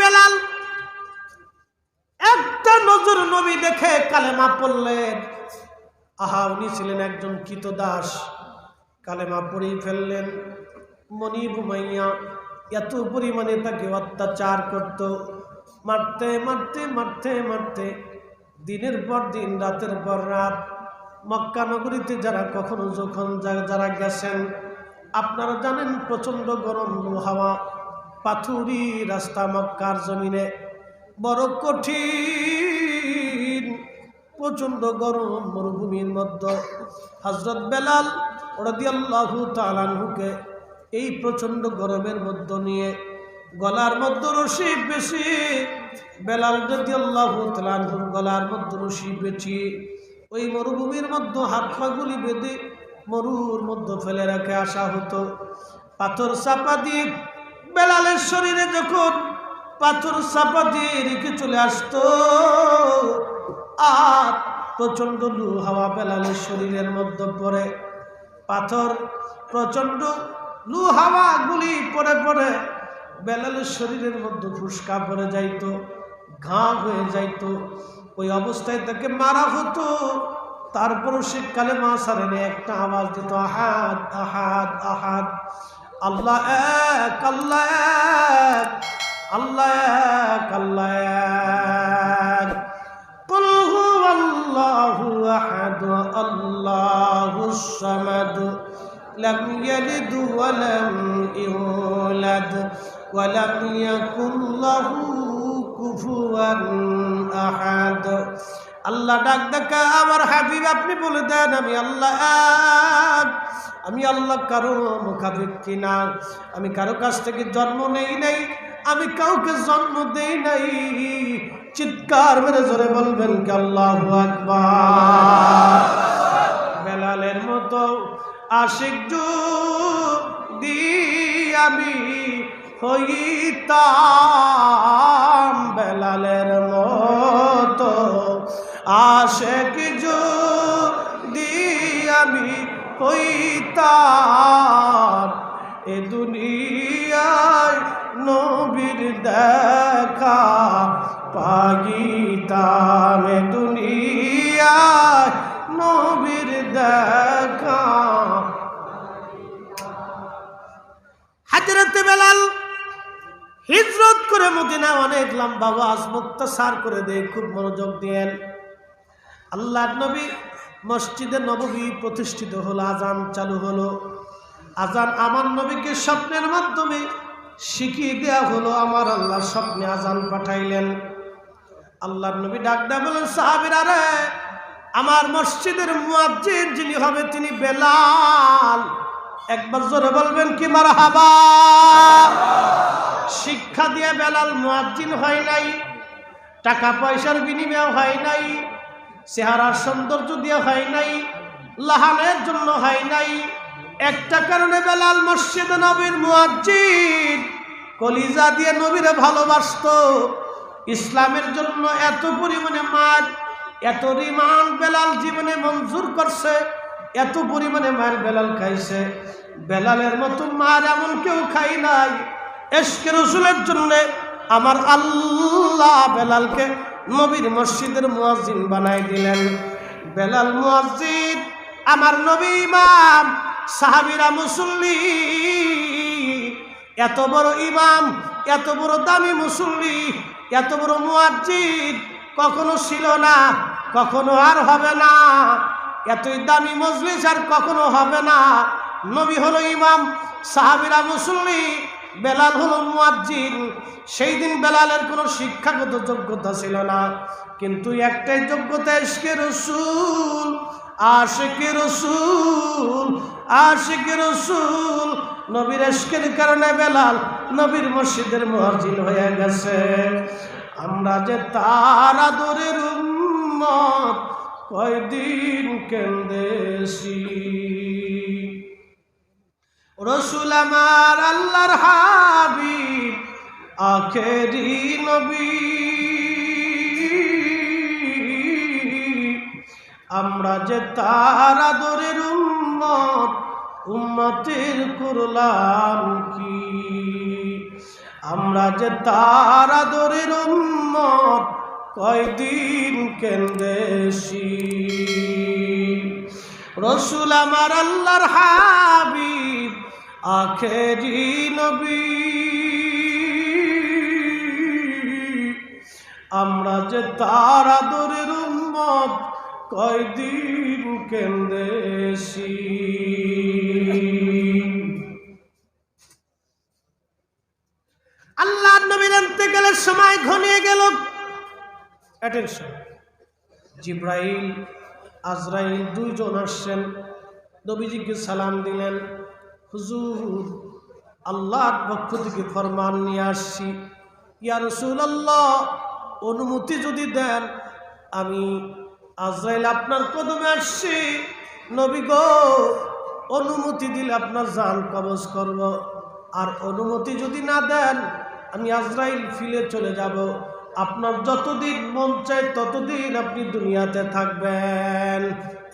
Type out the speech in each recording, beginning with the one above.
বেলাল একটা নজর নবী দেখে কালেমা পড়লেন। আহা, উনি ছিলেন একজন কৃতদাস কালেমা পড়েই ফেললেন। মনি বুমাইয়া এত পরিমাণে তাকে অত্যাচার করত। মারতে মারতে মারতে মারতে দিনের পর দিন, রাতের পর রাত মক্কা নগরীতে যারা কখনো যখন যারা গেছেন, আপনারা জানেন প্রচণ্ড গরম হাওয়া পাথুরি রাস্তা মক্কার জমিনে, বড় কঠিন, প্রচণ্ড গরম মরুভূমির মধ্যে হজরত বেলাল রদিয়াল্লাহু তালানহুকে এই প্রচণ্ড গরমের মধ্যে নিয়ে গলার মধ্যে রশি বেশি বেলাল রদিয়াল্লাহু তালানহুর গলার মধ্যে রশি বেছি ওই মরুভূমির মধ্যে হাত পাগুলি বেঁধে মরুর মধ্যে ফেলে রেখে আসা হতো। পাথর চাপা দিয়ে বেলালের শরীরে যখন পাথর চাপা দিয়ে রেখে চলে আসতো, আর প্রচণ্ড লু হাওয়া বেলালের শরীরের মধ্যে পড়ে। পাথর প্রচণ্ড লু হাওয়া গুলি পরে পড়ে বেলালের শরীরের মধ্যে ফুসকা পড়ে যাইত, ঘা হয়ে যাইতো। ওই অবস্থায় তাকে মারা হতো। তারপরও শীতকালে মা সারেনে একটা আওয়াজ দিত, আহাদ আহাদ আহাদ। আল্লাহ এক আল্লাহ এক আল্লাহ এক আল্লাহ এক قل هو الله أحد الله الصمد لم يلد ولم يولد ولم يكن له كفوا أحد আল্লাহ ডাক ডাকা আমার হাবিব, আপনি বলে দেন, আমি আল্লাহ আমি আল্লাহ কারও মুখাপেক্ষি না। আমি কারও কাছ থেকে জন্ম নেই নাই, আমি কাউকে জন্ম দেই নাই। চিৎকার মেরে জোরে বলবেন কি, আল্লাহ বেলালের মতো আশিক দি আমি হইতাম, বেলালের মতো আশেক দি আমি হইতাম, এ দুনিয়ায় নবীর দেখা পাগিতাম এ দুনিয়ায় নবীর দেখা হাজরতে বেলাল হিজরত করে মদিনা অনেক লম্বা ওয়াজ মুক্তাসার করে দেয়, খুব মনোযোগ দিয়েন আল্লাহ নবী মসজিদে নববী প্রতিষ্ঠিত হলো আজান চালু হলো। আজান আমার নবীকে স্বপ্নের মাধ্যমে শিখিয়ে দেওয়া হলো, আমার আল্লাহ স্বপ্নে আজান পাঠাইলেন। আল্লাহ নবী ডাকডা বলেন সাহাবিরা রে, আমার মসজিদের মুয়াজ্জিন যিনি হবে তিনি বেলাল। একবার জোরে বলবেন কি মার হাবা শিক্ষা দিয়ে বেলাল মুয়াজ্জিন হয় নাই, টাকা পয়সার বিনিময় হয় নাই চেহারার সৌন্দর্য দিয়ে হয় নাই, লাহানের জন্য হয় নাই। একটা কারণে বেলাল মসজিদ নবীর মুয়াজ্জিন কলিজা দিয়ে নবীরে ভালোবাসত। ইসলামের জন্য এত পরিমাণে মার, এত রিমান বেলাল জীবনে মঞ্জুর করছে, এত পরিমাণে মার বেলাল খাইছে। বেলালের মতো মার এমন কেউ খাই নাই। এসকে রসুলের জন্য আমার আল্লাহ বেলালকে নবীর মসজিদের মুয়াজ্জিন বানাই দিলেন। বেলাল মুয়াজ্জিন, আমার নবী ইমাম, সাহাবিরা মুসল্লি। এত বড় ইমাম, এত বড় দামি মুসল্লি, এত বড় মুয়াজ্জিন কখনো ছিল না, কখনো আর হবে না। এতই দামি মজলিস আর কখনো হবে না। নবী হলো ইমাম, সাহাবিরা মুসল্লি। বেলাল হলো মুয়াজ্জিন। সেই দিন বেলালের কোনো শিক্ষাগত যোগ্যতা ছিল না। কিন্তু একটাই যোগ্যতা এসকে রসুল, আশেকে রসুল আশেকে রসুল। নবীর এসকের কারণে বেলাল নবীর মসজিদের মসজিদ হয়ে গেছে। আমরা যে তার আদরের উম্মত কয়দিন কেন্দেছি রসুল আমার আল্লাহর হাবিব, আখেরি নবী। আমরা যে তার আদরের উম্মত, উম্মতের করলাম কি? আমরা যে তার আদরের উম্মত, কয়দিন কেন্দেশি রসুল আমার আল্লাহর হাবিব আখেরি নবী। আমরা যে তার আদরের উম্মত, কয়দিন কেন্দেশি আল্লাহ নবীর গেলের সময় ঘনিয়ে গেল। অ্যাটেনশন জিব্রাইল, আজরাইল, দুইজন আসছেন। নবীজিকে সালাম দিলেন। হুজুর, আল্লাহর পক্ষ থেকে ফরমান নিয়ে আসছি। ইয়া রসুল আল্লাহ অনুমতি যদি দেন, আমি আজরাইল আপনার কদমে আসছি। নবী গো, অনুমতি দিলে আপনার জান কবজ করব। আর অনুমতি যদি না দেন, আমি আজরাইল ফিলে চলে যাব। আপনার যতদিন মন চায়, ততদিন আপনি দুনিয়াতে থাকবেন।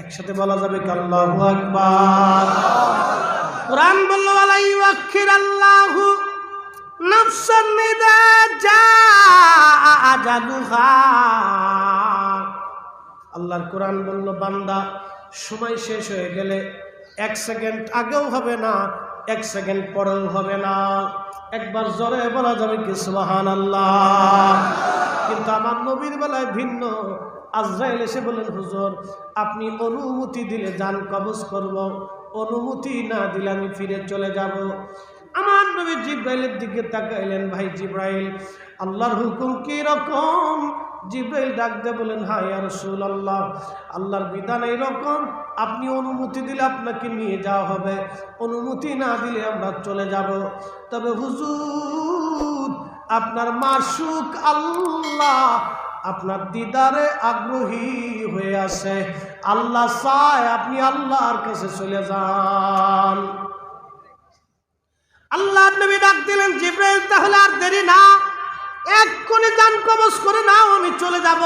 একসাথে বলা যাবে আল্লাহু আকবার? কোরআন বলল যা আল্লাহর কোরআন বলল, বান্দা, সময় শেষ হয়ে গেলে এক সেকেন্ড আগেও হবে না, এক সেকেন্ড পরেও হবে না। একবার জোরে বলা যাবে কি সুবাহান আল্লাহ কিন্তু আমার নবীর বেলায় ভিন্ন। আজরাইল এসে বলেন হুজুর, আপনি অনুমতি দিলে যান, কবজ করব। অনুমতি না দিলে আমি ফিরে চলে যাব। আমার নবী জিব্রাইলের দিকে তাকাইলেন, ভাই জিব্রাইল, আল্লাহর হুকুম কি রকম? জিব্রাইল ডাক দিয়ে বলেন আর রসুল আল্লাহ আল্লাহর বিধান এইরকম আপনি অনুমতি দিলে আপনাকে নিয়ে যাওয়া হবে। অনুমতি না দিলে আমরা চলে যাব। তবে হুজুর, আপনার মাসুক আল্লাহ আপনার দিদারে আগ্রহী হয়ে আছে। আল্লাহ চায় আপনি আল্লাহর কাছে চলে যান। আল্লাহ নবী ডাক দিলেন, জিব্রাইল, তাহলে আর দেরি না। এক্ষুনি যান কবজ করে নাও, আমি চলে যাব।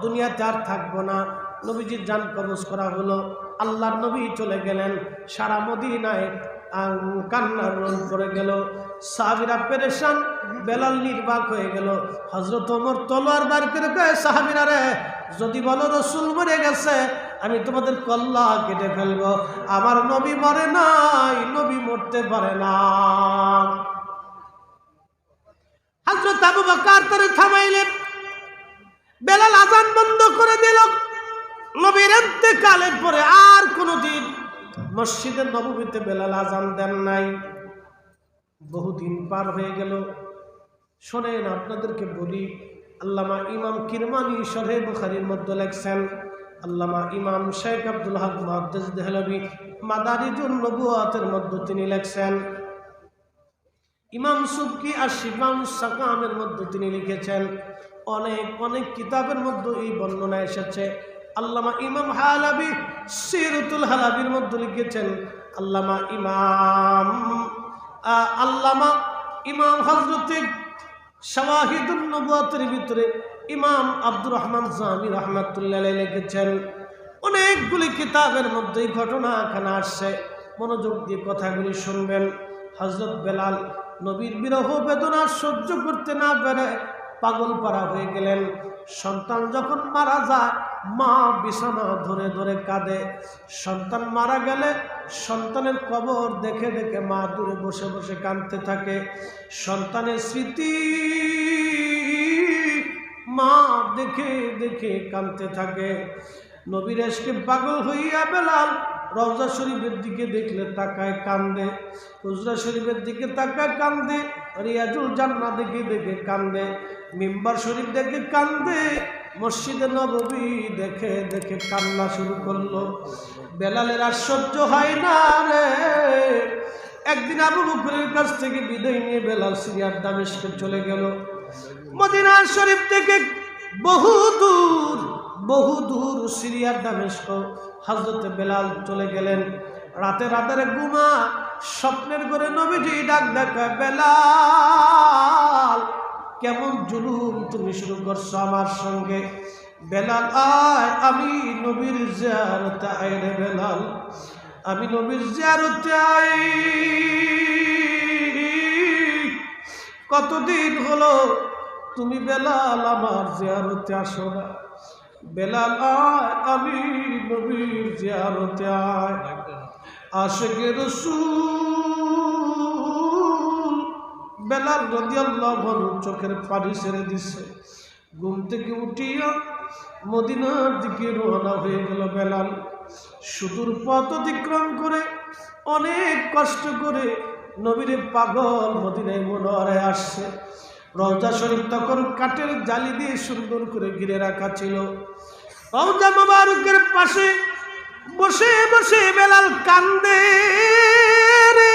দুনিয়াতে আর থাকব না। নবীজির যান কবজ করা হলো। আল্লাহর নবী চলে গেলেন সারা মদিনায় কান্নার রোল করে গেল। সাহাবিরা পেরেশান, বেলাল নির্বাক হয়ে গেল। হজরত ওমর তলোয়ার বার করে কয়ে, সাহাবিরা রে, যদি বলো রসুল মরে গেছে, আমি তোমাদের কল্লা কেটে ফেলব। আমার নবী মরে নাই, নবী মরতে পারে না। হজরত আবু বকার তারে থামাইলেন। বেলাল আজান বন্ধ করে দিল। নবীর কালের পরে আর কোনোদিন মসজিদের নবমীতে বেলাল আজান দেন নাই। বহুদিন পার হয়ে গেল। শোনেন, আপনাদেরকে বলি, আল্লামা ইমাম কিরমানি সরে বুখারির মধ্যে লেখছেন, আল্লামা ইমাম শেখ আব্দুল হক মহাদ্দেশ দেহলবি মাদারিজুল নবুয়াতের মধ্যে তিনি লেখছেন, ইমাম সুবকি আর শিবাম সাকামের মধ্যে তিনি লিখেছেন, অনেক অনেক কিতাবের মধ্যে এই বর্ণনা এসেছে। আল্লামা ইমাম হালাবি সিরুতুল হালাবির মধ্যে লিখেছেন, আল্লামা ইমাম আল্লামা ইমাম হজরত শাহিদুল নবুয়াতের ভিতরে ইমাম আব্দুর রহমান জামি রহমাতুল্লাহ লিখেছেন, অনেকগুলি কিতাবের মধ্যে ঘটনা এখানে আসছে। মনোযোগ দিয়ে কথাগুলি শুনবেন। হজরত বেলাল নবীর বিরহ বেদনা সহ্য করতে না পেরে পাগল পারা হয়ে গেলেন। সন্তান যখন মারা যায়, মা বিছানা ধরে ধরে কাঁদে। সন্তান মারা গেলে সন্তানের কবর দেখে দেখে মা দূরে বসে বসে কাঁদতে থাকে। সন্তানের স্মৃতি মা দেখে দেখে কাঁদতে থাকে। নবীর এসকে পাগল হইয়া বেলাল রওজা শরীফের দিকে দেখলে তাকায় কান্দে। হুজরা শরীফের দিকে তাকায় কান্দে। রিয়াজুল জান্না দেখে দেখে কান্দে, মিম্বার শরীফ দেখে কান্দে, মসজিদে নবী দেখে দেখে কান্না শুরু করল। বেলালের সহ্য হয় না রে? একদিন আবু বকরের কাছ থেকে বিদায় নিয়ে বেলাল সিরিয়ার দামেশকে চলে গেল। মদিনার শরীফ থেকে বহু দূর বহু দূর সিরিয়ার দামেস্ক হজরত বেলাল চলে গেলেন। রাতে রাতের গুমা স্বপ্নের ঘরে নবীজি ডাক দেখায় বেলাল, কেমন জুলুম তুমি শুরু করছ আমার সঙ্গে? বেলাল, আয়, আমি নবীর জিয়ারতে আই রে বেলাল, আমি নবীর জিয়ারতে আই কতদিন হলো তুমি বেলাল আমার জিয়ারতে আসো না? বেলাল, আয়, আমি নবীর জিয়ারতে আয়। আশেকের রসুল বেলাল রদিয়াল্লাহ চোখের পানি ছেড়ে দিছে। ঘুম থেকে উঠিয়া মদিনার দিকে রওনা হয়ে গেল বেলাল। সুদূর পথ অতিক্রম করে অনেক কষ্ট করে নবীর পাগল মদিনায় মনোয়ারে আসছে। রওজা শরীফ তখন কাঠের জালি দিয়ে সুন্দর করে ঘিরে রাখা ছিল। রওজা মোবারকের পাশে বসে বসে বেলাল কান্দে রে,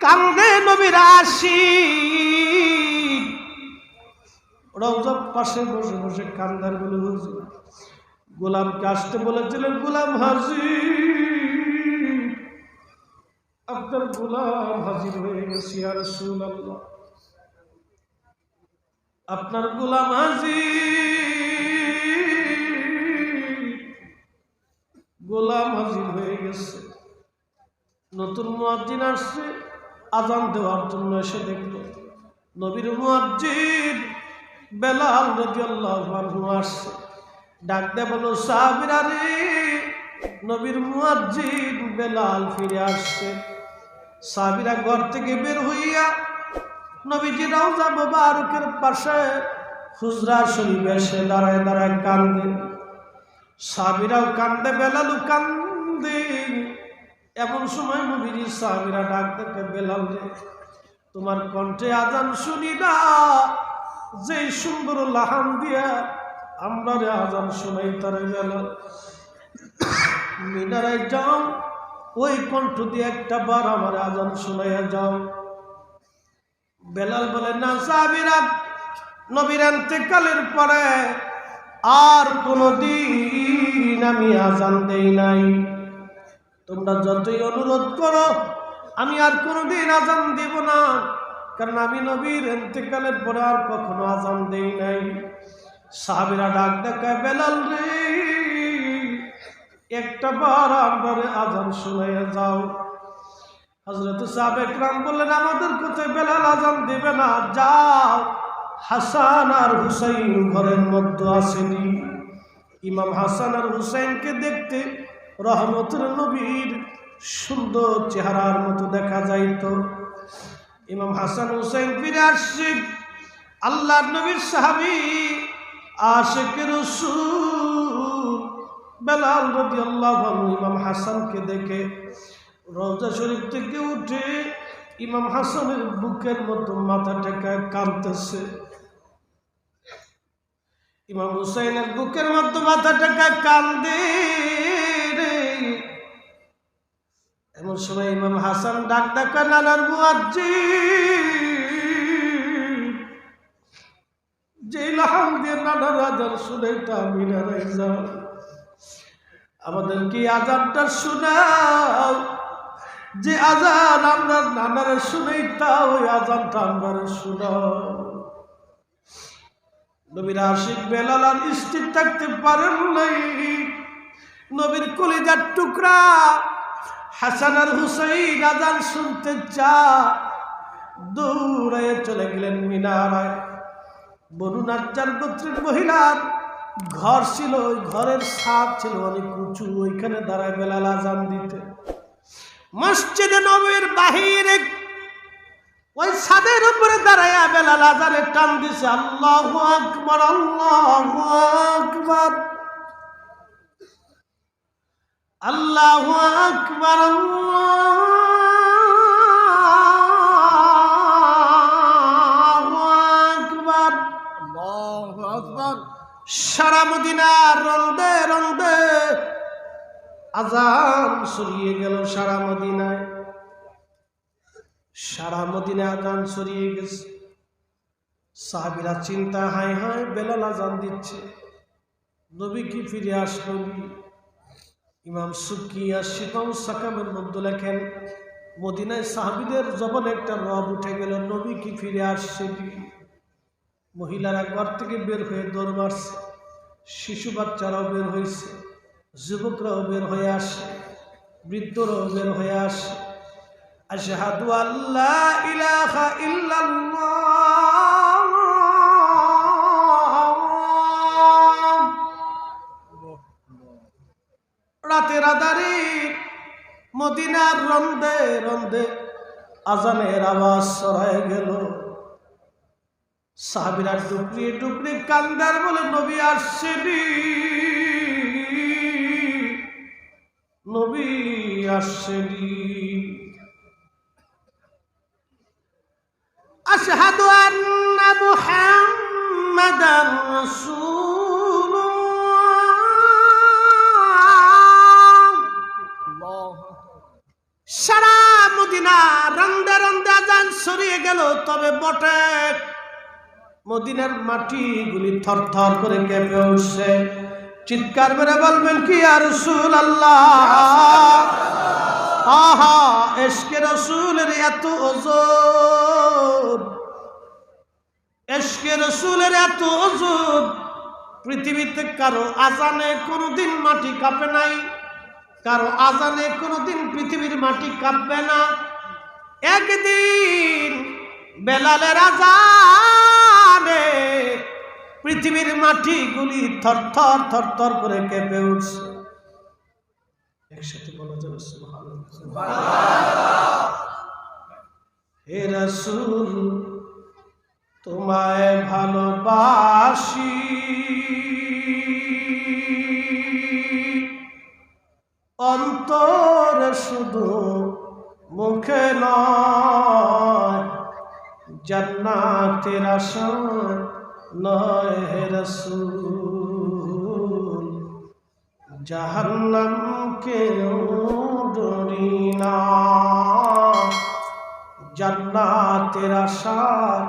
কান্দে নবীর আসি রওজার পাশে বসে বসে কান্দার বলে হুজুর গোলামকে আসতে বলেছিলেন গোলাম হাজি আপনার গোলাম হাজির হয়ে গেছি আর আল্লাহ আপনার গোলাম হাজির। গোলাম হাজির হয়ে গেছে। নতুন মুয়াজ্জিন আসছে, আজান দেওয়ার জন্য এসে দেখল, নবীর মুয়াজ্জিন বেলাল আনহু আসছে। ডাক দে বলো সাহাবীরা রে, নবীর মুয়াজ্জিন বেলাল ফিরে আসছে। সাহাবীরা ঘর থেকে বের হইয়া নবীজি রওজা মুবারকের পাশে হুজরা শরীফ এসে দাঁড়ায় দাঁড়ায় কান্দে সাহাবীরাও কান্দে, বেলালও কান্দে। এমন সময় নবীজি সাহাবীরা ডাক দেখে, বেলাল রে, তোমার কণ্ঠে আজান শুনি না। যে সুন্দর লাহান দিয়া আমরা রে আজান শুনাই তারে বেলাল মিনারায় যাও, ওই কণ্ঠ দিয়ে একটা বার আমার আজান শুনাইয়া যাও। বেলাল বলে, না সাহাবীরা নবীর কালের পরে আর কোনো দিন আমি আজান দেই নাই। তোমরা যতই অনুরোধ করো, আমি আর কোনোদিন আজান দেব না। কারণ আমি নবীর এতেকালের পরে আর কখনো আজান দেই নাই। সাহাবিরা ডাক দেখায়, বেলাল রে, একটা বার আমরা আজান শুনাইয়া যাও। হজরত সাহেব রাম বললেন, আমাদের কোথায় বেলাল আজান দেবে না? যাও। হাসান আর হুসাইন ঘরের মধ্যে আসেনি। ইমাম হাসান আর হুসাইনকে দেখতে রহমতের নবীর সুন্দর চেহারার মতো দেখা যাইত। ইমাম হাসান হুসাইন ফিরে আসছে। আল্লাহ নবীর সাহাবি রসুল বেলাল রদি আল্লাহ ইমাম হাসানকে দেখে রওজা শরীফ থেকে উঠে ইমাম হাসানের বুকের মতো মাথা টেকায় কাঁদতেছে। ইমাম হুসাইনের বুকের মতো মাথা টেকায় কান্দে এমন সময় ইমাম হাসান ডাক ডাকা, নানার মুয়াজ্জি যে লাহাম দিয়ে নানা রাজার শুনে তা মিনারাই যাও। আমাদের কি আজানটা শোনাও? যে আজান আমরা নানারে শুনেই তা ওই আজানটা আমরা শোনাও। নবীর আশিক বেলাল আর স্থির থাকতে পারেন নাই। নবীর কলিজার টুকরা হাসান আর হুসাইন আজান শুনতে চা দৌড়ে চলে গেলেন মিনারায় বনু নাজ্জার গোত্রের মহিলার ঘর ছিল, ওই ঘরের সাপ ছিল, অনেক উঁচু, ওইখানে দাঁড়ায় বেলাল আজান দিতে। মসজিদে নবীর বাহিরে ওই ছাদের উপরে দাঁড়াইয়া বেলাল আজারে টান দিছে আল্লাহ আকবর আল্লাহ আকবর। আল্লাহ আকবর আকবর। সারা মদিনার রন্দে রন্দে আজান সরিয়ে গেল সারা মদিনায়। সারা মদিনায় আজান সরিয়ে গেছে। সাহাবিরা চিন্তা, হায় হায়, বেলাল আজান দিচ্ছে। নবী কি ফিরে আসলো? ইমাম সুকি আর শিকম সাকামের মধ্যে লেখেন, মদিনায় সাহাবিদের যখন একটা রব উঠে গেল, নবী কি ফিরে আসছে? মহিলারা ঘর থেকে বের হয়ে দৌড় মারছে। শিশু বাচ্চারাও বের হয়েছে যুবকরাও বের হয়ে আসে। বৃদ্ধরাও বের হয়ে আসে। আশহাদু আল্লা ইলাহা ইল্লাল্লাহ। রাতের আধারে মদিনার রন্দে রন্দে আজানের আওয়াজ সরায় গেল। সাহাবিরা টুকরি টুকরি কান্দার বলে, নবী আসছেনি নবী আসছেনি আন্না মুহাম্মাদার রাসূলুল্লাহ। আল্লাহ সারা মদিনা রন্দে রন্দে আজান সরিয়ে গেল, তবে বটে মদিনার মাটিগুলি থর থর করে কেঁপে উঠছে। চিৎকার মেরে বলবেন কি আর রসুল আল্লাহ আহা এসকে রসুলের এত ওজন। এসকে রসুলের এত ওজন। পৃথিবীতে কারও আজানে কোনোদিন মাটি কাঁপে নাই, কারও আজানে কোনোদিন পৃথিবীর মাটি কাঁপবে না। একদিন বেলালের আজানে পৃথিবীর মাটিগুলি থরথর থরথর করে কেঁপে উঠছে। একসাথে বলা যাবে। হে রসুল তোমায় ভালোবাসি। অন্তর শুধু মুখে নয় জান্নাতের নয় হে রসুল। জাহান্নাম কেউ ডরি না জান্নাতের আশায়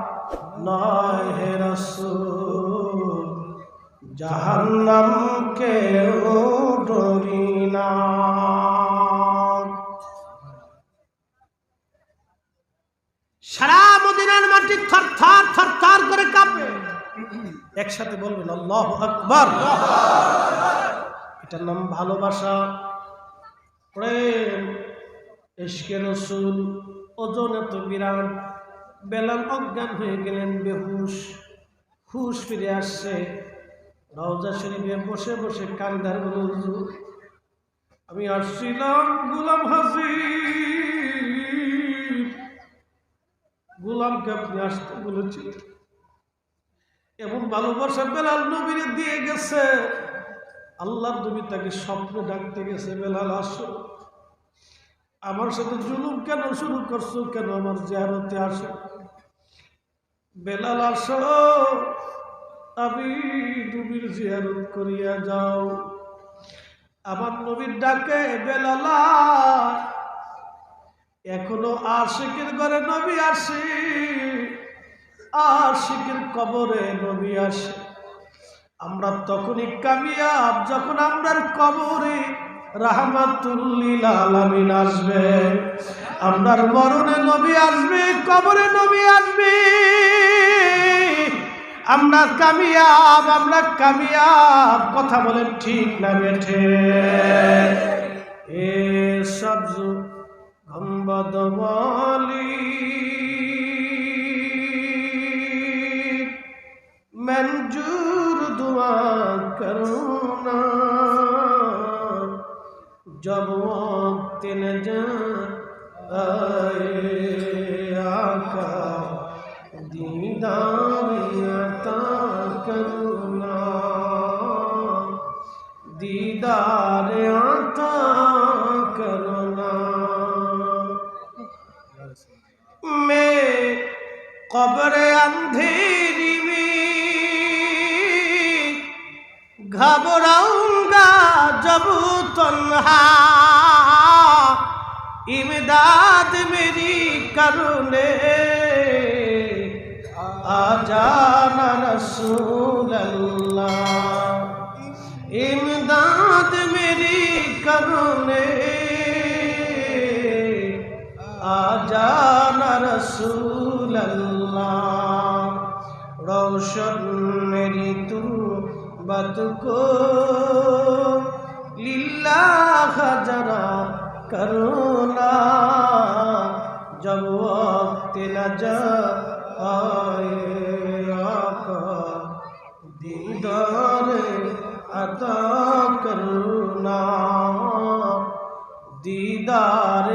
নয় হে রসুল জাহান্নাম কেউ ডরি না সারা মদিনার মাটি থর থর থর থর করে কাঁপে। একসাথে বলবেন, আল্লাহ আকবার। এটার নাম ভালোবাসা। প্রেম এসকে রসুল ওজন এত বিরাট, বেলাল অজ্ঞান হয়ে গেলেন বেহুশ। হুশ ফিরে আসছে, রওজা শরীফে বসে বসে কান্দার বলে আমি আসছিলাম গুলাম হাসির গোলামকে আপনি আসতে বলেছিলেন। এমন ভালোবাসা বেলাল নবীরে দিয়ে গেছে। আল্লাহর নবী তাকে স্বপ্নে ডাকতে গেছে, বেলাল, আসো। আমার সাথে জুলুম কেন শুরু করছ? কেন আমার জিয়ারতে আসো? বেলাল, আসো। আমি নবীর জিয়ারত করিয়া যাও। আমার নবীর ডাকে, বেলালা এখনও আশিকের ঘরে নবী আসে। আশিকের কবরে নবী আসে। আমরা তখনই কামিয়াব যখন আমরার কবরে রাহমাতুল্লিল আলামিন আসবে। আমরার মরণে নবী আসবে, কবরে নবী আসবে। আমরা কামিয়াব আমরা কামিয়াব, কথা বলেন ঠিক না বেঠে এ সবজ গম্বদ মঞ্জুর منجور دعا کرنا جب وقت نجات آئے آقا دیدار যাবু তনহা, ইমদাদ মেরি করুণে আজানা রসুল্লাহ ইমদাদ মেরি করুণে আজানা রসুল্লাহ রৌশন মেরি তু বত কো इलाह जरा करुणा जब तिल ज दीदार अदा करुणा दीदार